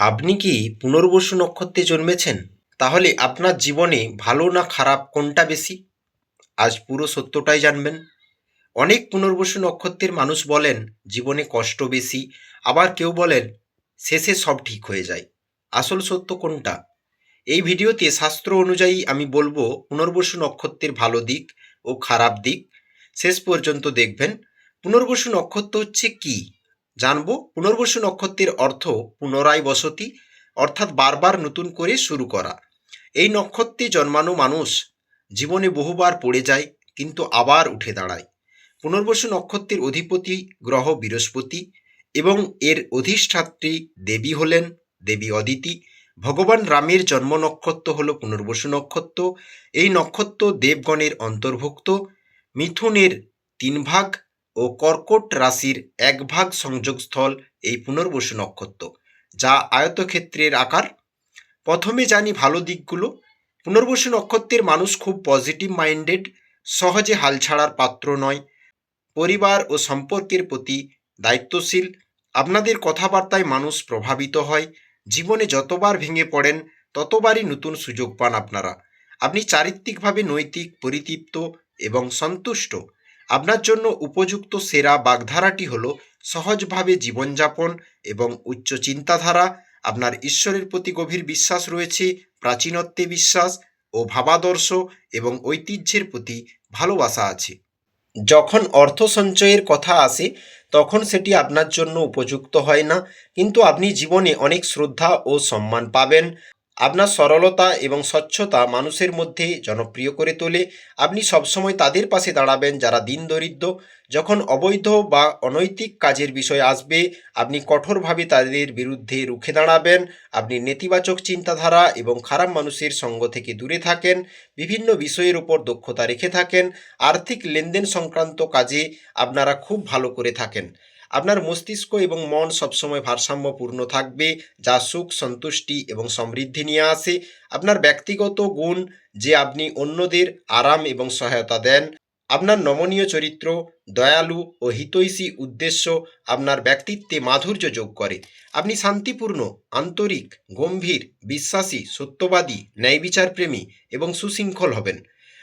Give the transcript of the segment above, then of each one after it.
আপনি কি পুনর্বসু নক্ষত্রে জন্মেছেন? তাহলে আপনার জীবনে ভালো না খারাপ কোনটা বেশি? আজ পুরো সত্যটাই জানবেন। অনেক পুনর্বসু নক্ষত্রের মানুষ বলেন, জীবনে কষ্ট বেশি। আবার কেউ বলেন, শেষে সব ঠিক হয়ে যায়। আসল সত্য কোনটা? এই ভিডিওতে শাস্ত্র অনুযায়ী আমি বলব, পুনর্বসু নক্ষত্রের ভালো দিক ও খারাপ দিক। শেষ পর্যন্ত দেখবেন। পুনর্বসু নক্ষত্র হচ্ছে কি? জানব পুনর্বসু নক্ষত্রের অর্থ পুনরায় বসতি, অর্থাৎ বারবার নতুন করে শুরু করা। এই নক্ষত্রে জন্মানো মানুষ জীবনে বহুবার পড়ে যায়, কিন্তু আবার উঠে দাঁড়ায়। পুনর্বসু নক্ষত্রের অধিপতি গ্রহ বৃহস্পতি এবং এর অধিষ্ঠাত্রী দেবী হলেন দেবী অদিতি। ভগবান রামের জন্ম নক্ষত্র হল পুনর্বসু নক্ষত্র। এই নক্ষত্র দেবগণের অন্তর্ভুক্ত। মিথুনের তিন ভাগ ও কর্কট রাশির এক ভাগ সংযোগস্থল এই পুনর্বসু নক্ষত্র, যা আয়তক্ষেত্রের আকার। প্রথমে জানি ভালো দিকগুলো। পুনর্বসু নক্ষত্রের মানুষ খুব পজিটিভ মাইন্ডেড সহজে হাল ছাড়ার পাত্র নয়। পরিবার ও সম্পর্কের প্রতি দায়িত্বশীল। আপনাদের কথাবার্তায় মানুষ প্রভাবিত হয়। জীবনে যতবার ভেঙে পড়েন, ততবারই নতুন সুযোগ পান আপনারা। আপনি চারিত্রিকভাবে নৈতিক, পরিতৃপ্ত এবং সন্তুষ্ট। আপনার জন্য উপযুক্ত সেরা বাগধারাটি হল সহজভাবে জীবনযাপন এবং উচ্চ চিন্তাধারা, আপনার ঈশ্বরের প্রতি গভীর বিশ্বাস রয়েছে, প্রাচীনত্বে বিশ্বাস ও ভাবাদর্শ এবং ঐতিহ্যের প্রতি ভালোবাসা আছে। যখন অর্থ সঞ্চয়ের কথা আসে, তখন সেটি আপনার জন্য উপযুক্ত হয় না, কিন্তু আপনি জীবনে অনেক শ্রদ্ধা ও সম্মান পাবেন। আপনার সরলতা এবং স্বচ্ছতা মানুষের মধ্যে জনপ্রিয় করে তোলে। আপনি সবসময় তাদের পাশে দাঁড়াবেন যারা দিন দরিদ্র। যখন অবৈধ বা অনৈতিক কাজের বিষয় আসবে, আপনি কঠোরভাবে তাদের বিরুদ্ধে রুখে দাঁড়াবেন। আপনি নেতিবাচক চিন্তাধারা এবং খারাপ মানুষের সঙ্গ থেকে দূরে থাকেন। বিভিন্ন বিষয়ের উপর দক্ষতা রেখে থাকেন। আর্থিক লেনদেন সংক্রান্ত কাজে আপনারা খুব ভালো করে থাকেন। আপনার মস্তিষ্ক এবং মন সবসময় ভারসাম্যপূর্ণ থাকবে, যা সুখ, সন্তুষ্টি এবং সমৃদ্ধি নিয়ে আসে। আপনার ব্যক্তিগত গুণ যে আপনি অন্যদের আরাম এবং সহায়তা দেন। আপনার নমনীয় চরিত্র, দয়ালু ও হিতৈষী উদ্দেশ্য আপনার ব্যক্তিত্বে মাধুর্য যোগ করে। আপনি শান্তিপূর্ণ, আন্তরিক, গম্ভীর, বিশ্বাসী, সত্যবাদী, ন্যায়বিচারপ্রেমী এবং সুশৃঙ্খল হবেন।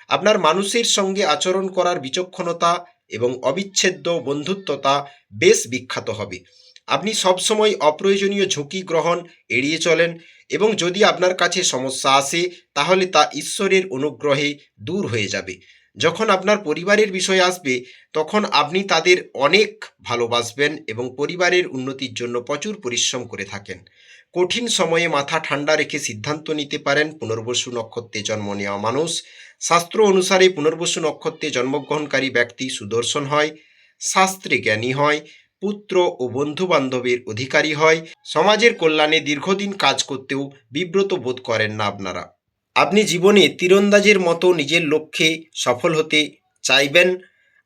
আপনার মানুষের সঙ্গে আচরণ করার বিচক্ষণতা এবং অবিচ্ছেদ্য বন্ধুত্বতা বেশ বিখ্যাত হবে। আপনি সবসময় অপ্রয়োজনীয় ঝুঁকি গ্রহণ এড়িয়ে চলেন এবং যদি আপনার কাছে সমস্যা আসে, তাহলে তা ঈশ্বরের অনুগ্রহে দূর হয়ে যাবে। যখন আপনার পরিবারের বিষয় আসবে, তখন আপনি তাদের অনেক ভালোবাসবেন এবং পরিবারের উন্নতির জন্য প্রচুর পরিশ্রম করে থাকেন। কঠিন সময়ে মাথা ঠান্ডা রেখে সিদ্ধান্ত নিতে পারেন পুনর্বসু নক্ষত্রে জন্ম নেওয়া মানুষ। শাস্ত্র অনুসারে পুনর্বসু নক্ষত্রে জন্মগ্রহণকারী ব্যক্তি সুদর্শন হয়, শাস্ত্রে জ্ঞানী হয়, পুত্র ও বন্ধু বান্ধবের অধিকারী হয়। সমাজের কল্যাণে দীর্ঘদিন কাজ করতেও বিব্রত বোধ করেন না আপনারা। আপনি জীবনে তীরন্দাজের মতো নিজের লক্ষ্যে সফল হতে চাইবেন।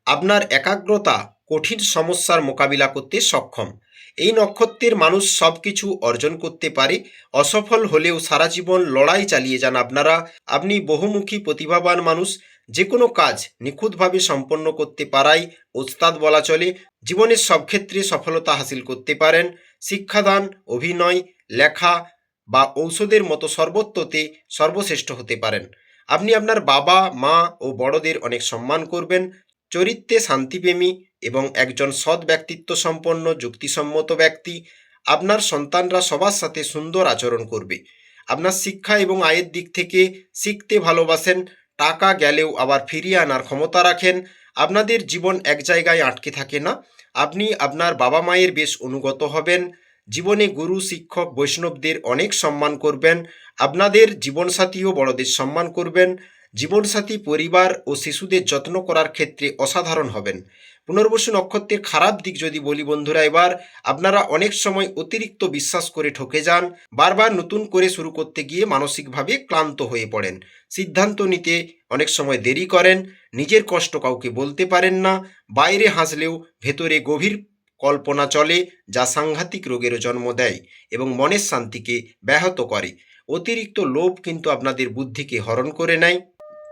আপনার একাগ্রতা কঠিন সমস্যার মোকাবিলা করতে সক্ষম। এই নক্ষত্রের মানুষ সব কিছু অর্জন করতে পারে। অসফল হলেও সারা জীবন লড়াই চালিয়ে যান আপনারা। আপনি বহুমুখী, প্রতিভাবান মানুষ। যে কোনো কাজ নিখুঁতভাবে সম্পন্ন করতে পারাই ওস্তাদ বলা চলে। জীবনের সব ক্ষেত্রে সফলতা হাসিল করতে পারেন। শিক্ষাদান, অভিনয়, লেখা বা ঔষধের মতো সর্বত্রতে সর্বশ্রেষ্ঠ হতে পারেন। আপনি আপনার বাবা, মা ও বড়দের অনেক সম্মান করবেন। চরিত্রে শান্তিপ্রেমী এবং একজন সৎ ব্যক্তিত্ব সম্পন্ন যুক্তিসম্মত ব্যক্তি আপনার সন্তানরা সবার সাথে সুন্দর আচরণ করবে। আপনার শিক্ষা এবং আয়ের দিক থেকে শিখতে ভালোবাসেন, টাকা গেলেও আবার ফিরিয়ে আনার ক্ষমতা রাখেন। আপনাদের জীবন এক জায়গায় আটকে থাকে না। আপনি আপনার বাবা মায়ের বেশ অনুগত হবেন। জীবনে গুরু, শিক্ষক, বৈষ্ণবদের অনেক সম্মান করবেন। আপনাদের জীবনসাথীও বড়দের সম্মান করবেন। জীবনসাথী পরিবার ও শিশুদের যত্ন করার ক্ষেত্রে অসাধারণ হবেন। পুনর্বসু নক্ষত্রের খারাপ দিক যদি বলি বন্ধুরা এবার, আপনারা অনেক সময় অতিরিক্ত বিশ্বাস করে ঠকে যান, বারবার নতুন করে শুরু করতে গিয়ে মানসিকভাবে ক্লান্ত হয়ে পড়েন। সিদ্ধান্ত নিতে অনেক সময় দেরি করেন, নিজের কষ্ট কাউকে বলতে পারেন না, বাইরে হাসলেও ভেতরে গভীর কল্পনা চলে, যা সাংঘাতিক রোগেরও জন্ম দেয় এবং মনের শান্তিকে ব্যাহত করে। অতিরিক্ত লোভ কিন্তু আপনাদের বুদ্ধিকে হরণ করে নেয়।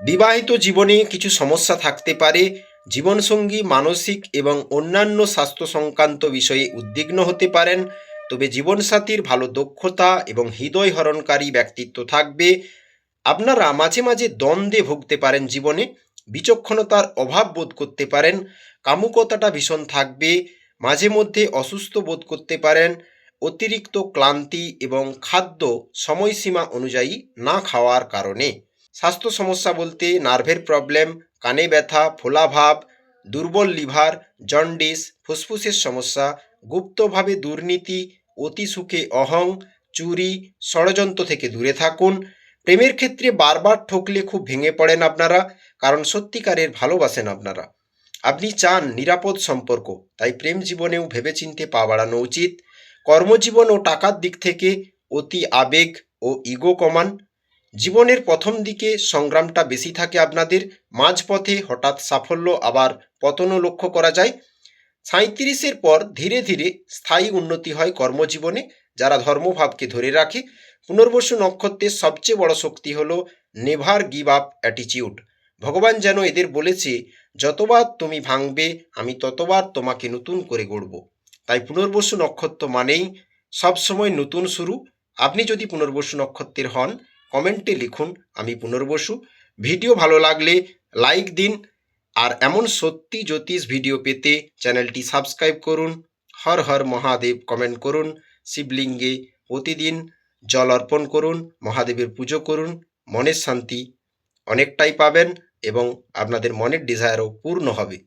বিবাহিত জীবনে কিছু সমস্যা থাকতে পারে। জীবনসঙ্গী, মানসিক এবং অন্যান্য স্বাস্থ্য সংক্রান্ত বিষয়ে উদ্বিগ্ন হতে পারেন। তবে জীবনসাথীর ভালো দক্ষতা এবং হৃদয় হরণকারী ব্যক্তিত্ব থাকবে। আপনারা মাঝে মাঝে দ্বন্দ্বে ভুগতে পারেন জীবনে। বিচক্ষণতার অভাব বোধ করতে পারেন। কামুকতাটা ভীষণ থাকবে। মাঝে মধ্যে অসুস্থ বোধ করতে পারেন, অতিরিক্ত ক্লান্তি এবং খাদ্য সময়সীমা অনুযায়ী না খাওয়ার কারণে। স্বাস্থ্য সমস্যা বলতে নার্ভের প্রবলেম, কানে ব্যথা ফোলাভাব দুর্বল লিভার, জন্ডিস, ফুসফুসের সমস্যা, গুপ্তভাবে দুর্নীতি, অতি সুখে অহং, চুরি, ষড়যন্ত্র থেকে দূরে থাকুন। প্রেমের ক্ষেত্রে বারবার ঠকলে খুব ভেঙে পড়েন আপনারা, কারণ সত্যিকারের ভালোবাসেন আপনারা। আপনি চান নিরাপদ সম্পর্ক, তাই প্রেম জীবনেও ভেবেচিন্তে পা বাড়ানো উচিত। কর্মজীবন ও টাকার দিক থেকে অতি আবেগ ও ইগো কমান। জীবনের প্রথম দিকে সংগ্রামটা বেশি থাকে আপনাদের, মাঝপথে হঠাৎ সাফল্য আবার পতনও লক্ষ্য করা যায়। সাঁত্রিশের পর ধীরে ধীরে স্থায়ী উন্নতি হয় কর্মজীবনে, যারা ধর্মভাবকে ধরে রাখে। পুনর্বসু নক্ষত্রের সবচেয়ে বড় শক্তি হলো নেভার গিভ আপ অ্যাটিটিউড ভগবান যেন এদের বলেছে যতবার তুমি ভাঙবে, আমি ততবার তোমাকে নতুন করে গড়ব। তাই পুনর্বসু নক্ষত্র মানেই সবসময় নতুন শুরু। আপনি যদি পুনর্বসু নক্ষত্রের হন, কমেন্টে লিখুন, আমি পুনর্বসু। ভিডিও ভালো লাগলে লাইক দিন। আর এমন সত্যি জ্যোতিষ ভিডিও পেতে চ্যানেলটি সাবস্ক্রাইব করুন। হর হর মহাদেব কমেন্ট করুন। শিবলিঙ্গে প্রতিদিন জল অর্পণ করুন, মহাদেবের পুজো করুন। মনের শান্তি অনেকটাই পাবেন। এবং আপনাদের মনের ডিজায়ারও পূর্ণ হবে।